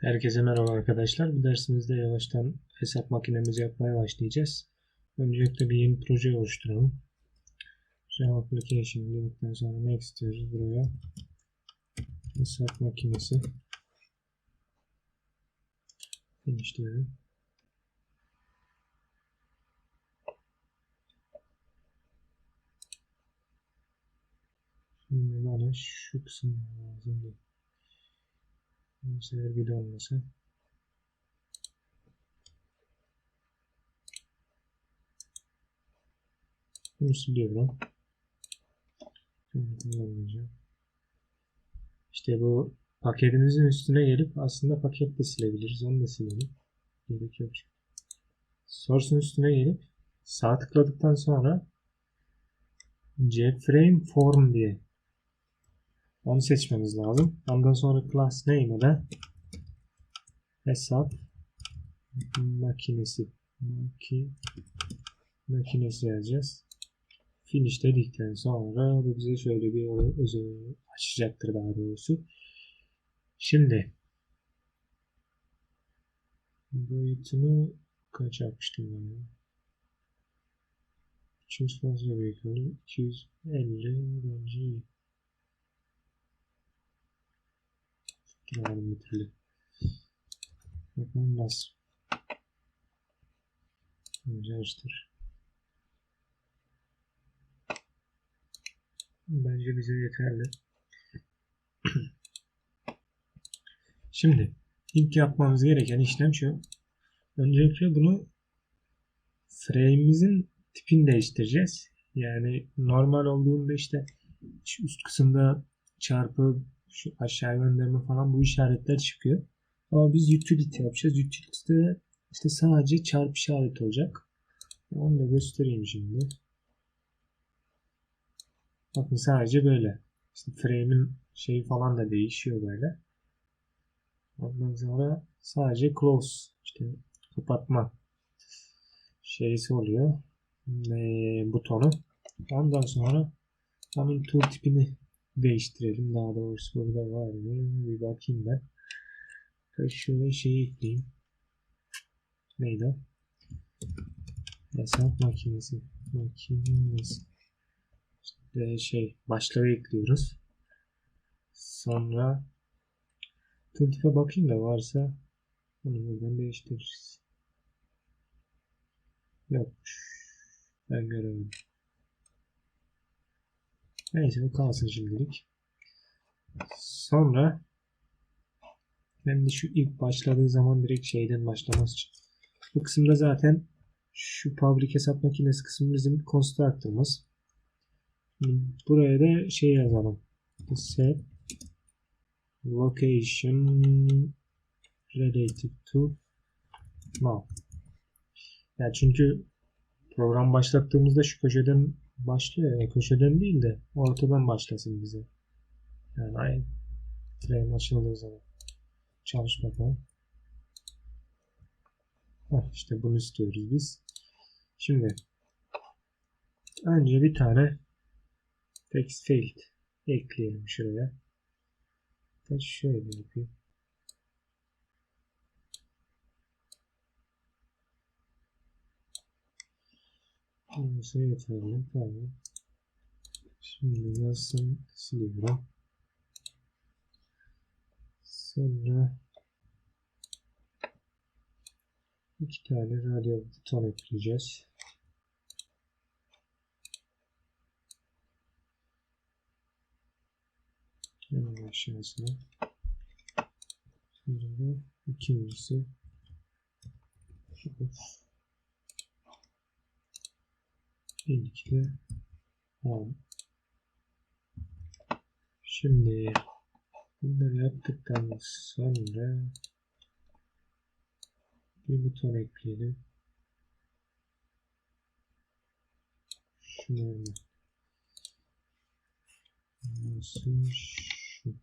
Herkese merhaba arkadaşlar. Bu dersimizde yavaştan hesap makinemizi yapmaya başlayacağız. Öncelikle bir yeni proje oluşturalım. Java Application dedikten sonra ne istiyoruz buraya? Hesap makinesi. Finish diyelim. Şimdi bana şu kısım lazım değil. Sergili olması. Bunu siliyorum. Kullanmayacağım. İşte bu paketimizin üstüne gelip aslında paket de silebiliriz. Onu da silelim. Gerek yok. Source'un üstüne gelip sağ tıkladıktan sonra Jframe Form diye onu seçmemiz lazım. Ondan sonra class name'e de hesap makinesi maki, makinesi yazacağız. Finish dedikten sonra bu bize şöyle bir özel açacaktır daha doğrusu. Şimdi boyutunu kaç yapmıştım ben ya? 300 fazla büyük olur. 250 bence iyi. Bakalım nasıl. Önce açtır. Bence bize yeterli. Şimdi ilk yapmamız gereken işlem şu. Öncelikle bunu frame'imizin tipini değiştireceğiz. Yani normal olduğunda işte üst kısımda çarpı şu aşağı gönderme falan bu işaretler çıkıyor. Ama biz utility yapacağız. Utility'de işte sadece çarpı işareti olacak. Onu da göstereyim şimdi. Bakın sadece böyle. İşte frame'in şeyi falan da değişiyor böyle. Ondan sonra sadece close işte kapatma şeysi oluyor. E, butonu. Ondan sonra onun tool tipini değiştirelim. Daha doğrusu burada var mı? Bir bakayım ben. Şöyle şeyi ekleyeyim. Neydi o? Hesap makinesi. Makinesi. İşte şey başlığı ekliyoruz. Sonra tooltip'e bakayım da varsa onu buradan değiştiririz. Yokmuş. Ben göremedim. Neyse kalsın şimdilik. Sonra ben de şu ilk başladığı zaman direkt şeyden başlaması için. Bu kısımda zaten şu public hesap makinesi kısmı bizim constructor'ımız. Buraya da şey yazalım. Set location related to now. Yani çünkü program başlattığımızda şu köşeden başlıyor. Yani köşeden değil de ortadan başlasın bize. Yani ay frame açıldığı zaman. Çalış bakalım. Heh, işte bunu istiyoruz biz. Şimdi önce bir tane text field ekleyelim şuraya. Şöyle yapayım. Olmasa yeterli. Tamam. Şimdi yazsın siliyorum. Sonra iki tane radyo buton ekleyeceğiz. Hemen aşağısına. Şimdi ikincisi şu De 10. Şimdi bunları yaptıktan sonra bir buton ekleyelim. Şunu nasıl şu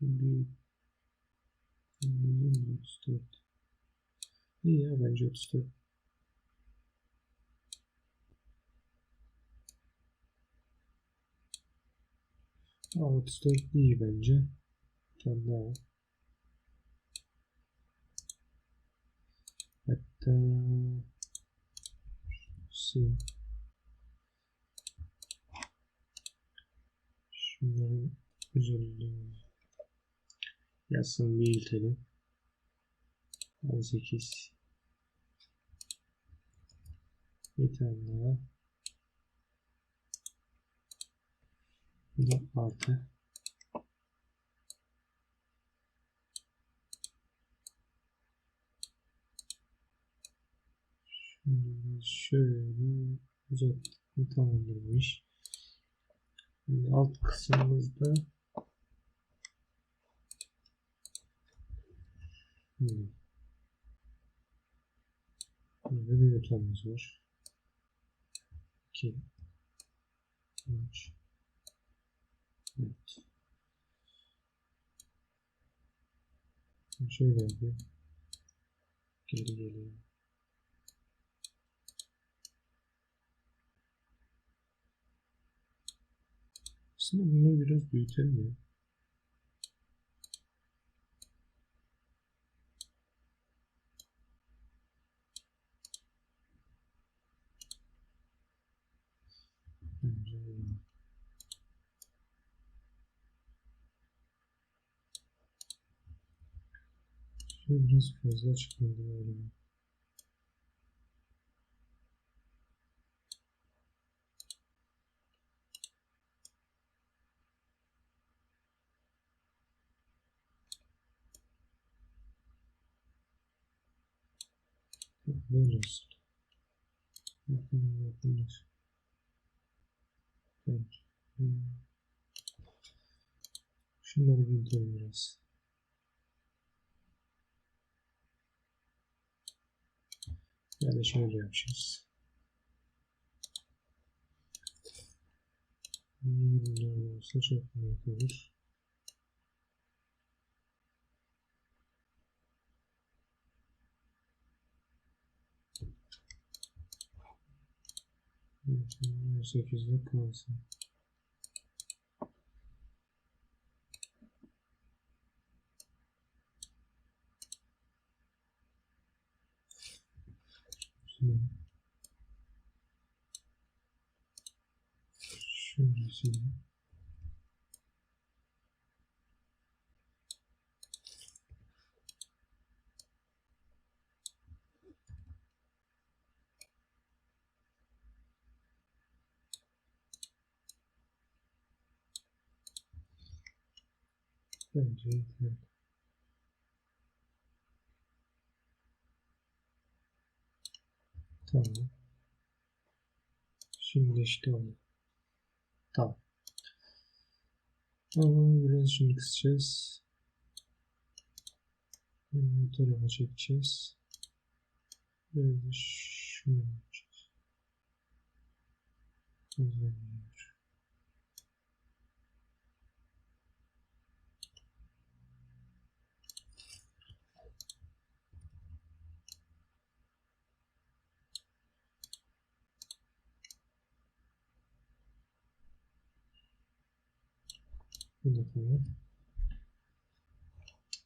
bir 34 İyi ya bence 34 34 iyi bence. Bir tane daha. Hatta şey şunların üzerinde yazsın büyütelim 18 bir tane daha bu da 6 Şimdi şöyle uzattım tamamlamış. Şimdi alt kısmımızda hmm. Bir butonumuz var. 2 3 4 Şöyle yapayım. Geri geliyorum. Aslında bunları biraz büyütelim ya. Bence öyle. Biraz fazla çıkmadı galiba. Böyle olsun. Yapalım yapılır. Evet. Hmm. Şunları bildirelim biraz. Ya da şöyle yapacağız. Bunlar olsa çok büyük olur. Kalsın. Şimdi şöyle sileyim. Bence yeter. Tamam. Şimdi işte oldu. Tamam. Ama biraz şunu kısacağız. Bu tarafa çekeceğiz. Biraz da şunu yapacağız. Uzanıyor.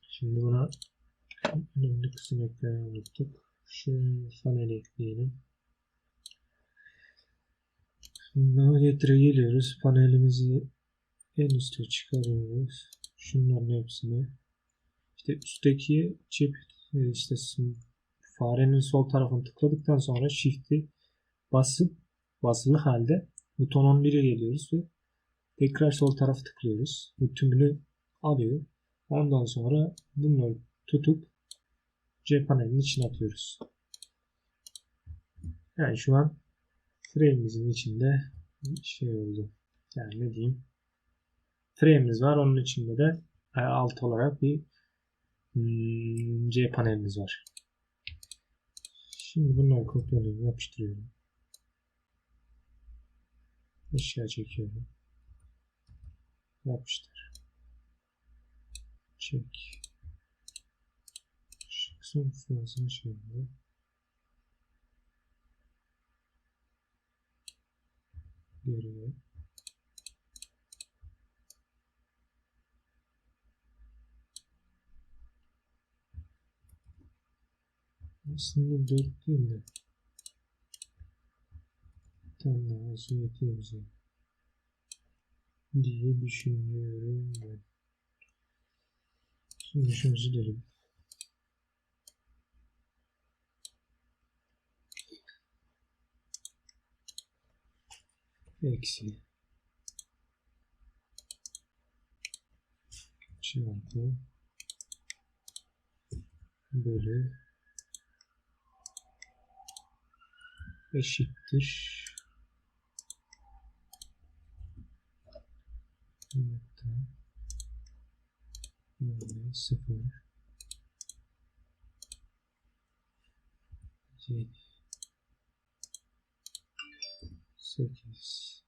Şimdi buna önemli kısım eklemeyi unuttuk. Şu paneli ekleyelim. Şimdi Navigator'a geliyoruz. Panelimizi en üste çıkarıyoruz. Şunların hepsini. İşte üstteki çip e, işte farenin sol tarafını tıkladıktan sonra Shift'i basıp basılı halde buton 11'e geliyoruz ve Tekrar sol tarafı tıklıyoruz. Bu tümünü alıyor. Ondan sonra bunları tutup C panelinin içine atıyoruz. Yani şu an frame'imizin içinde şey oldu. Yani ne diyeyim. Frame'imiz var. Onun içinde de alt olarak bir hmm, C panelimiz var. Şimdi bunları kopyalıyorum. Yapıştırıyorum. Aşağı çekiyorum yapıştır. Çek. Çıksın fazla şimdi. Geriye. Aslında 4 değil de bir azı yetiyor bize. Diye düşünüyorum ben. Şimdi şunu silelim. Eksi. Çarpı. Bölü. Eşittir. Yedi. Sekiz.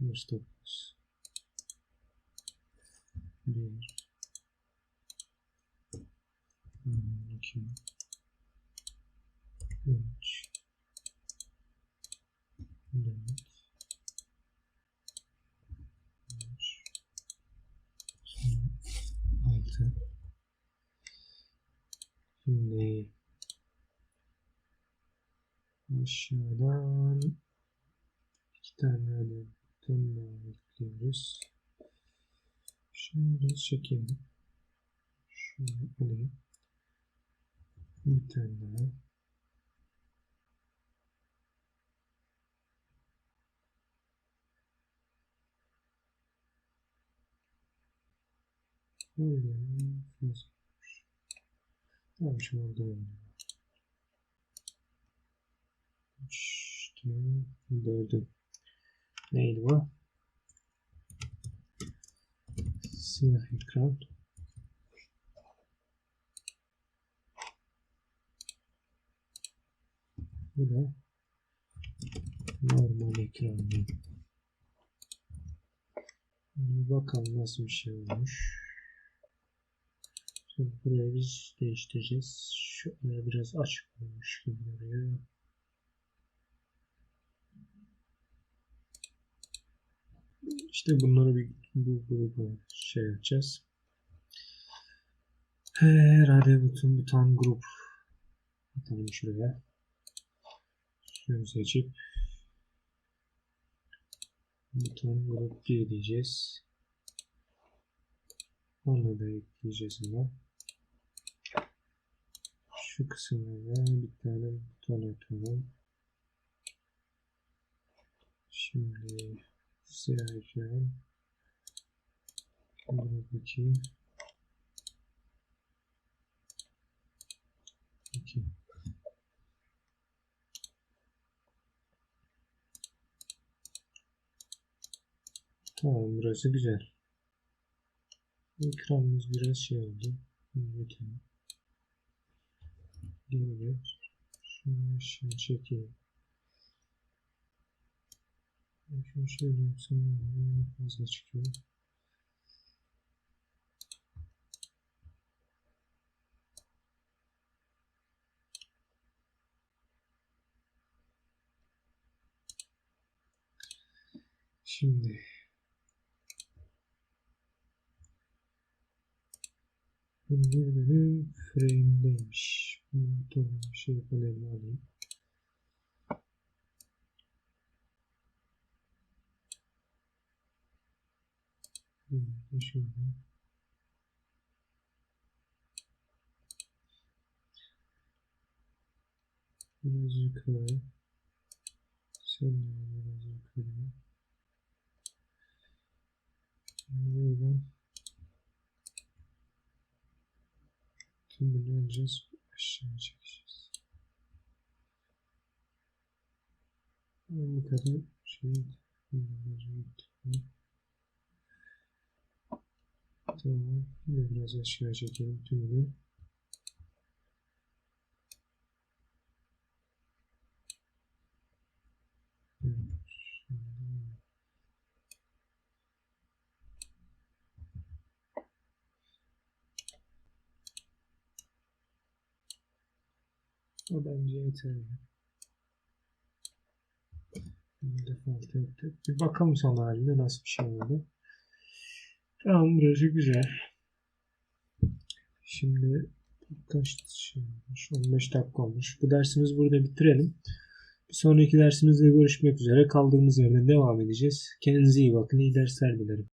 Yüz dokuz. Bir. on iki. Üç. Dört. Buton daha ekliyoruz. Şimdi biraz çekelim. Şunu alayım. Bir tane daha. Tamam şimdi orada öyle. İşte dördü. Neydi bu? Siyah ekran. Bu da normal ekran. Bir bakalım nasıl bir şey olmuş. Şimdi burayı biz değiştireceğiz. Şöyle biraz açık olmuş gibi duruyor. İşte bunları bir bu gruba şey yapacağız. Herhalde bütün buton grup atalım şuraya. Şunu seçip buton grup 1 diyeceğiz. Onu da ekleyeceğiz ona. Şu kısımda bir tane buton atalım. Şimdi ekran grup 2 2 Tamam burası güzel. Ekranımız biraz şey oldu. Yönetelim. Geri Şunu aşağı çekeyim. Şunu şöyle yapsam fazla çıkıyor. Şimdi Bunlar benim frame'deymiş. Tamam şey panelini alayım. Hmm, şöyle. Biraz yukarı. Sen biraz yukarı. Buradan Şimdi bunu alacağız. Aşağı çekeceğiz. Bu kadar şey Tamam. Yine biraz aşağı çekelim tümünü. O bence yeterli. Bir bakalım son halinde nasıl bir şey oldu. Tamam burası güzel. Şimdi Kaç olmuş? 15 dakika olmuş. Bu dersimizi burada bitirelim. Bir sonraki dersimizde görüşmek üzere. Kaldığımız yerden devam edeceğiz. Kendinize iyi bakın. İyi dersler dilerim.